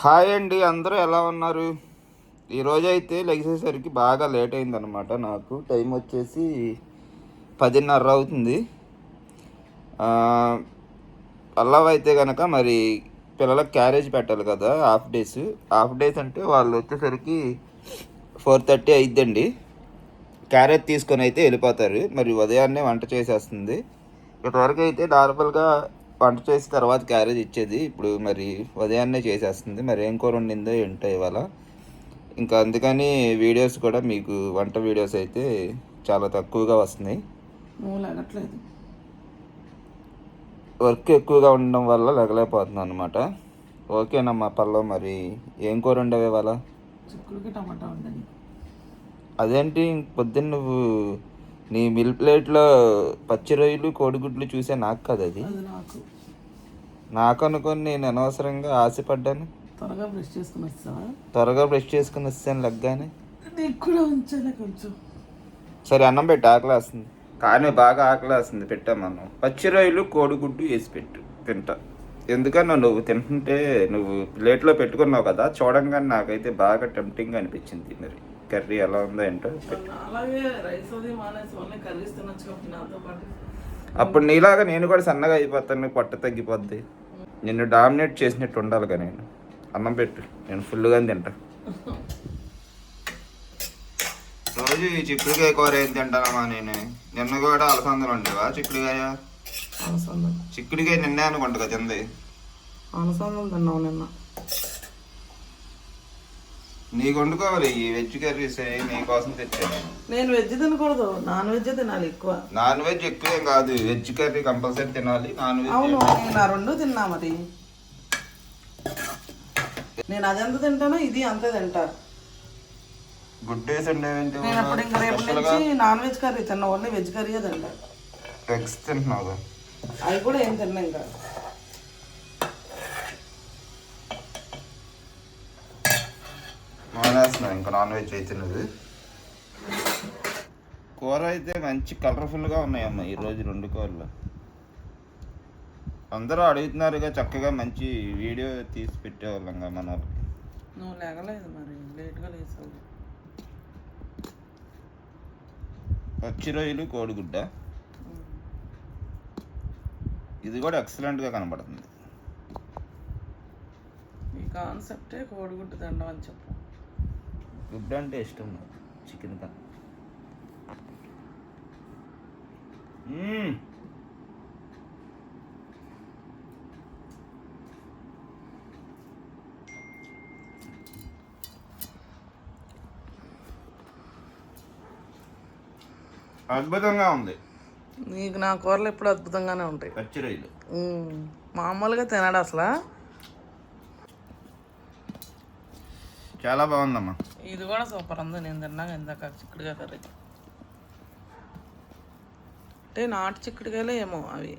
Hi అండి అందరూ ఎలా ఉన్నారు? ఈరోజు అయితే లెగిసేసరికి బాగా లేట్ అయిందనమాట నాకు. టైం వచ్చేసి పదిన్నర అవుతుంది. ఆ, అయితే కనుక మరి పిల్లలకు క్యారేజ్ పెట్టాలి కదా హాఫ్ డేస్. హాఫ్ డేస్ అంటే వాళ్ళు వచ్చేసరికి ఫోర్ థర్టీ అయిద్దండి. క్యారేజ్ తీసుకొని అయితే వెళ్ళిపోతారు. మరి ఉదయాన్నే వంట చేసేస్తుంది. ఇంతవరకు అయితే నార్మల్గా వంట చేసిన తర్వాత క్యారేజ్ ఇచ్చేది. ఇప్పుడు మరి ఉదయాన్నే చేసేస్తుంది. మరి ఏం కూర వండిందో ఏంటో ఇవాళ. ఇంకా అందుకని వీడియోస్ కూడా మీకు వంట వీడియోస్ అయితే చాలా తక్కువగా వస్తున్నాయి. వర్క్ ఎక్కువగా ఉండడం వల్ల లెగలేకపోతున్నాను అనమాట ఓకేనమ్మా పల్లవ్ మరి. ఏం కూర ఉండవు ఇవాళ? చిక్కుడుకి టమాటా ఉండని అదేంటి? పొద్దున్న నువ్వు నీ మిల్ ప్లేట్లో పచ్చి రొయ్యలు కోడిగుడ్లు చూసే నాకు కదా అది నాకు. నాకు అనుకొని నేను అనవసరంగా ఆశపడ్డాను. త్వరగా బ్రష్ చేసుకుని వస్తావా త్వరగా బ్రష్ చేసుకుని వస్తాను లగ్గానే. నీకు కూడా కొంచెం. సరే అన్నం పెట్టి ఆకలి వస్తుంది కానీ బాగా ఆకలి వస్తుంది పెట్టామన్నం పచ్చి రొయ్యలు కోడిగుడ్డు వేసి పెట్టు తింటా. ఎందుకన్నా నువ్వు తింటుంటే నువ్వు ప్లేట్లో పెట్టుకున్నావు కదా చూడంగానే నాకైతే బాగా టెంప్టింగ్ అనిపించింది మరి. కర్రీ ఎలా ఉందో ఏంటో అలాగే రైస్ అది మానేసి ఓన్లీ కర్రీస్ తినొచ్చు నాతో పాటు. అప్పుడు నీలాగా నేను కూడా సన్నగా అయిపోతాను పొట్ట తగ్గిపోద్ది. నిన్ను డామినేట్ చేసినట్టు ఉండాలిగా నేను. అన్నం పెట్టు నేను ఫుల్గా తింటా. రోజు ఈ చిక్కుడుకాయ కూర ఏం తింటానమ్మా నేను? నిన్న కూడా అలసందలు ఉండేవా చిక్కుడుకాయ? చిక్కుడుకాయ నిన్నే అనుకుంటా కదా తింది అలసందలు తిన్నావు నిన్న. నీకు వండుకోవాలి ఈ వెజ్ కర్రీస్ నీ కోసం తెచ్చాను నేను. వెజ్ తినకూడదు నాన్ వెజ్ తినాలి ఎక్కువ. నాన్ వెజ్ ఎక్కువేం కాదు వెజ్ కర్రీ కంపల్సరీ తినాలి నాన్ అవును వెజ్ నేను ఆ రెండు తిన్నా మరి. నేను అది ఎంత తింటానో ఇది అంతే తింటా. గుడ్ డేస్ ఉండేవేంటి నేను అప్పుడు ఇంకా రేపు నుంచి నాన్ వెజ్ కర్రీ తిన్నా ఓన్లీ వెజ్ కర్రీయే తింటా. ఎగ్స్ తింటున్నావు అవి కూడా ఏం తిన్నా ఇంకా. ఇంకా నాన్ వెజ్ అయితే నువ్వు. కూర అయితే మంచి కలర్ఫుల్గా ఉన్నాయమ్మా ఈరోజు రెండు కూరలు. అందరూ అడుగుతున్నారుగా చక్కగా మంచి వీడియో తీసి పెట్టేవాళ్ళంగా మన వాళ్ళకి నువ్వు లేగలేదు మరి లేట్గా లేసావు పచ్చి రొయ్యలు కోడిగుడ్డ. ఇది కూడా ఎక్సలెంట్గా కనబడుతుంది. ఈ కాన్సెప్టే కోడిగుడ్డు తినడం అని చెప్పు. గుడ్డ అంటే ఇష్టం నాకు చికెన్ కన్నా మ్మ్. అద్భుతంగా ఉంది. నీకు నా కూరలు ఎప్పుడు అద్భుతంగానే ఉంటాయి. పచ్చి రొయ్యలు. మామూలుగా తినడు అసలు. చాలా బాగుందమ్మా. ఇది కూడా సూపర్ ఉంది. నేను తిన్నాక ఇందాక చిక్కుడుగా కర్రీ అంటే నాటు చిక్కుడుకాయలే ఏమో అవి.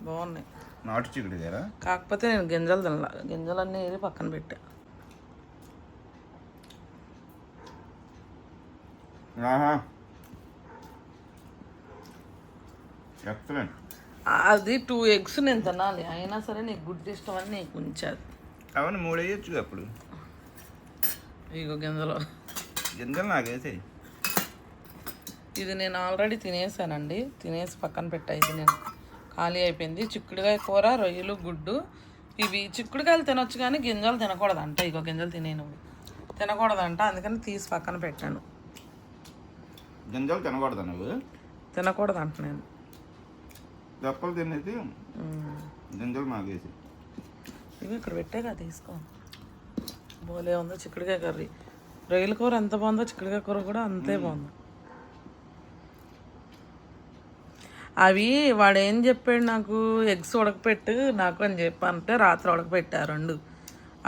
బాగున్నాయి. నాటు చిక్కుడు కదా కాకపోతే నేను గింజలు తినలా. గింజలన్నీ ఏది పక్కన పెట్టా. ఆహా. ఎక్సలెంట్. అది టూ ఎగ్స్ నేను తినాలి. అయినా సరే నీకు గుడ్డు ఇష్టం అని నీకు ఉంచాది అవన్నీ మూడు వేయచ్చు అప్పుడు. ఇగో గింజలు. గింజలు నాకేసాయి ఇది నేను ఆల్రెడీ తినేసానండి. తినేసి పక్కన పెట్టా ఇది నేను ఖాళీ అయిపోయింది. చిక్కుడుకాయ కూర రొయ్యలు గుడ్డు. ఇవి చిక్కుడుకాయలు తినొచ్చు కానీ గింజలు తినకూడదంట ఇగో గింజలు తినేను తినకూడదంట. అందుకని తీసి పక్కన పెట్టాను. గింజలు తినకూడదు నువ్వు? తినకూడదంట నేను. దప్పలు తినేసి ఉమ్. గింజలు మాగేసి ఇవి ఇక్కడ పెట్టాగా తీసుకో. బోలే ఉందో చిక్కుడుకాయ కర్రీ. రొయ్యల కూర ఎంత బాగుందో చిక్కుడుకాయ కూర కూడా అంతే బాగుంది. అవి వాడు ఏం చెప్పాడు నాకు ఎగ్స్ ఉడకపెట్టు నాకు అని చెప్పంటే రాత్రి ఉడకపెట్టా రెండు.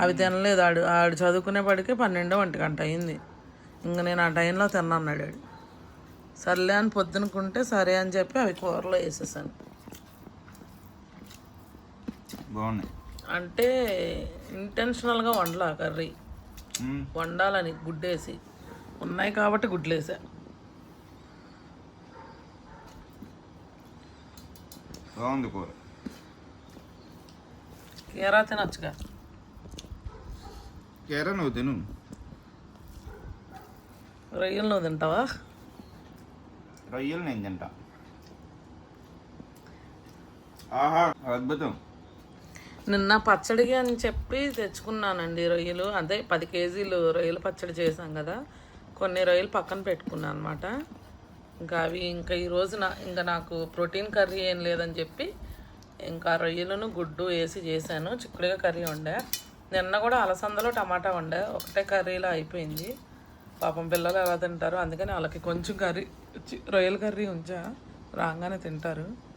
అవి తినలేదు ఆడు ఆడు చదువుకునేపటికే పన్నెండో ఒంటి గంట అయింది. ఇంక నేను ఆ టైంలో తిన్నాడు ఆడు సర్లే అని పొద్దునుకుంటే సరే అని చెప్పి అవి కూరలో వేసేసాను. బాగున్నాయి. అంటే ఇంటెన్షనల్గా వండలా కర్రీ. వండాలని గుడ్డేసి. ఉన్నాయి కాబట్టి గుడ్లేసా. బాగుంది కూర. కీరా తినొచ్చుగా? కేరా నువ్వు తిను. రొయ్యలు నువ్వు తింటావా? రొయ్యలు నేను తింటా. ఆహా అద్భుతం. నిన్న పచ్చడికి అని చెప్పి తెచ్చుకున్నానండి రొయ్యలు. అదే పది కేజీలు రొయ్యల పచ్చడి చేశాం కదా. కొన్ని రొయ్యలు పక్కన పెట్టుకున్నాను అనమాట ఇంకా అవి ఇంకా ఈరోజు నా ఇంకా నాకు ప్రోటీన్ కర్రీ ఏం లేదని చెప్పి ఇంకా రొయ్యలను గుడ్డు వేసి చేశాను. చిక్కుడుగా కర్రీ వండా. నిన్న కూడా అలసందలో టమాటా వండా. ఒకటే కర్రీలో అయిపోయింది. పాపం పిల్లలు ఎలా తింటారు అందుకని వాళ్ళకి కొంచెం కర్రీ రొయ్యల కర్రీ ఉంచా. రాగానే తింటారు.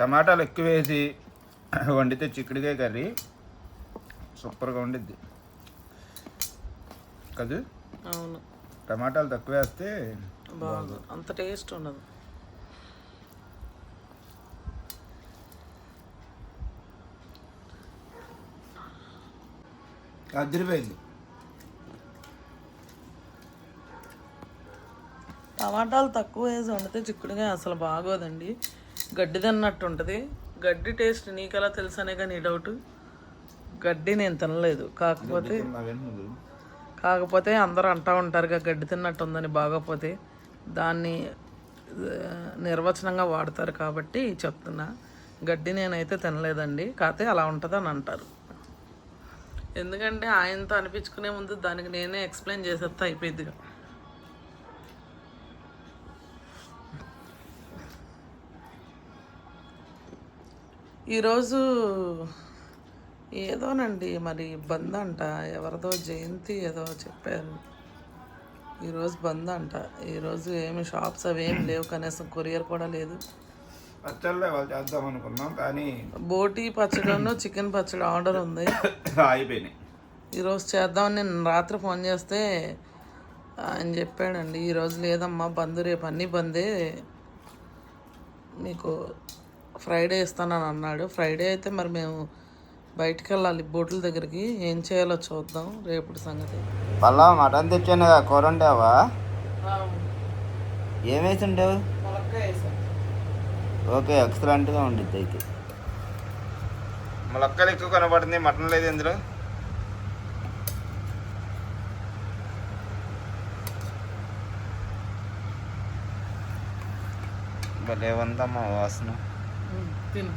టమాటాలు ఎక్కువ వేసి వండితే చిక్కుడుకాయ కర్రీ సూపర్గా ఉండిద్ది. కదూ? అవును. టమాటాలు తక్కువ వేస్తే బాగుంది. అంత టేస్ట్ ఉండదు. అదిరిపోయింది. టమాటాలు తక్కువ వేసి వండితే చిక్కుడుగా అసలు బాగోదండి. గడ్డి తిన్నట్టు ఉంటుంది. గడ్డి టేస్ట్ నీకెలా తెలుసనే కానీ నీ డౌట్ గడ్డి నేను తినలేదు. కాకపోతే కాకపోతే అందరూ అంటూ ఉంటారుగా గడ్డి తిన్నట్టు ఉందని బాగోపోతే దాన్ని నిర్వచనంగా వాడతారు కాబట్టి చెప్తున్నా. గడ్డి నేనైతే తినలేదండి. కాకపోతే అలా ఉంటుందని అంటారు. ఎందుకంటే ఆయనతో అనిపించుకునే ముందు దానికి నేనే ఎక్స్ప్లెయిన్ చేసేస్తే అయిపోయిందిగా ఈరోజు ఏదోనండి మరి బంద్ అంట ఎవరిదో జయంతి ఏదో చెప్పారు. ఈరోజు బంద్ అంట ఈరోజు ఏమి షాప్స్ అవి ఏమి లేవు. కనీసం కొరియర్ కూడా లేదు. పచ్చళ్ళే వాళ్ళు చేద్దాం అనుకున్నాం కానీ బోటి పచ్చడిను చికెన్ పచ్చడి ఆర్డర్ ఉంది. అయిపోయినాయి ఈరోజు చేద్దామని నేను రాత్రి ఫోన్ చేస్తే ఆయన చెప్పాడండి ఈరోజు లేదమ్మా బంద్ రేపు అన్నీ బందే. మీకు ఫ్రైడే ఇస్తానని అన్నాడు. ఫ్రైడే అయితే మరి మేము బయటికి వెళ్ళాలి బోట్ల దగ్గరికి. ఏం చేయాలో చూద్దాం రేపటి సంగతి. పల్లా మటన్ తెచ్చాను కదా కూర వండావా? ఏం వేసి ఉండేవు ఓకే ఎక్సలెంట్గా ఉండిద్ది అయితే. ములక్కలు ఎక్కువ కనబడుతుంది మటన్ లేదు ఇందులో. భలే ఉందమ్మా వాసన. తిను.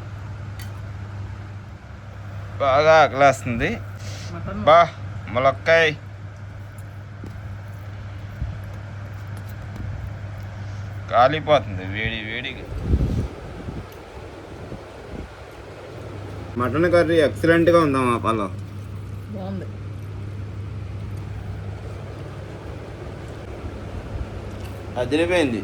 బాగా ఆకలేస్తుంది. బా ములక్కాయ. కాలిపోతుంది వేడి వేడిగా. మటన్ కర్రీ ఎక్సలెంట్గా ఉందమ్మా పలో? బాగుంది. అదిరిపోయింది.